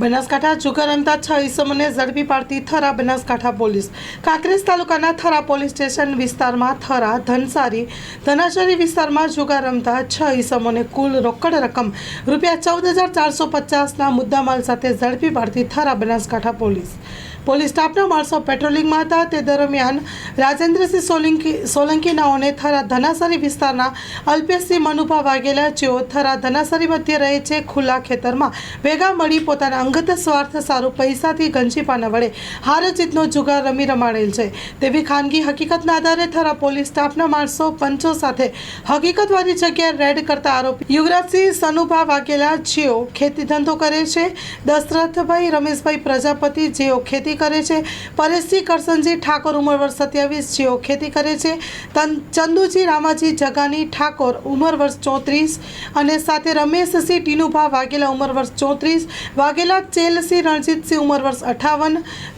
બનાસકાંઠા જુગાર રમતા છ ઈસમોને ઝડપી પાડતી થરા બનાસકાંઠા પોલીસ. કાંકરેજ તાલુકાના થરા પોલીસ સ્ટેશન વિસ્તારમાં થરા, ધનસારી ધનાશરી વિસ્તારમાં જુગાર રમતા છ ઈસમોને કુલ રોકડ રકમ રૂપિયા ચૌદ હજાર ચારસો પચાસના મુદ્દામાલ સાથે ઝડપી પાડતી થરા બનાસકાંઠા પોલીસ. પોલીસ સ્ટાફના માણસો પેટ્રોલિંગમાં હતા. તે દરમિયાન રાજેન્દ્રસિંહ સોલંકી, સોલંકીનાઓને થરા ધનાસરી વિસ્તારના અલ્પેશસિંહ મનુભા વાઘેલા જેઓ થરા ધનાસરી મધ્યે રહે છે, ખુલ્લા ખેતરમાં ભેગા મળી પોતાના અંગત સ્વાર્થ સારું પૈસાથી ગંજીપાના વડે હાર જીતનો જુગાર રમી રમાડેલ છે. તેવી ખાનગી હકીકતના આધારે થરા પોલીસ સ્ટાફના માણસો પંચો સાથે હકીકતવાળી જગ્યાએ રેડ કરતા આરોપી યુવરાજસિંહ સનુભા વાઘેલા જેઓ ખેતી ધંધો કરે છે. દશરથભાઈ રમેશભાઈ પ્રજાપતિ જેઓ ખેતી કરે છે. પરેશજી કરસનજી ઠાકોર ઉંમર વર્ષ સત્યાવીસ જેઓ ખેતી કરે છે. તન ચંદુજી રામાજી જગાની ઠાકોર ઉંમર વર્ષ ચોત્રીસ અને સાથે રમેશસિંહ ટીનુભા વાઘેલા ઉંમર વર્ષ ચોત્રીસ. વાઘેલા ચેલસિંહ રણજીતસિંહ ઉંમર વર્ષ અઠાવન.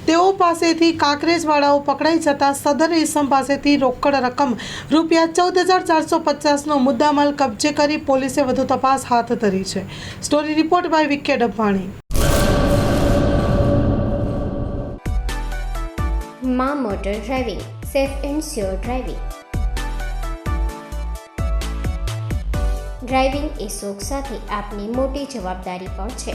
તેઓ પાસેથી કાંકરેજવાળાઓ પકડાઈ જતા સદર ઈસમ પાસેથી રોકડ રકમ રૂપિયા ચૌદ હજાર ચારસો પચાસનો મુદ્દામાલ કબજે કરી પોલીસે વધુ તપાસ હાથ ધરી છે. Story report by V K Dabhani મા motor driving, safe and sure driving. Driving એ શોખ સાથે આપની મોટી જવાબદારી પણ છે.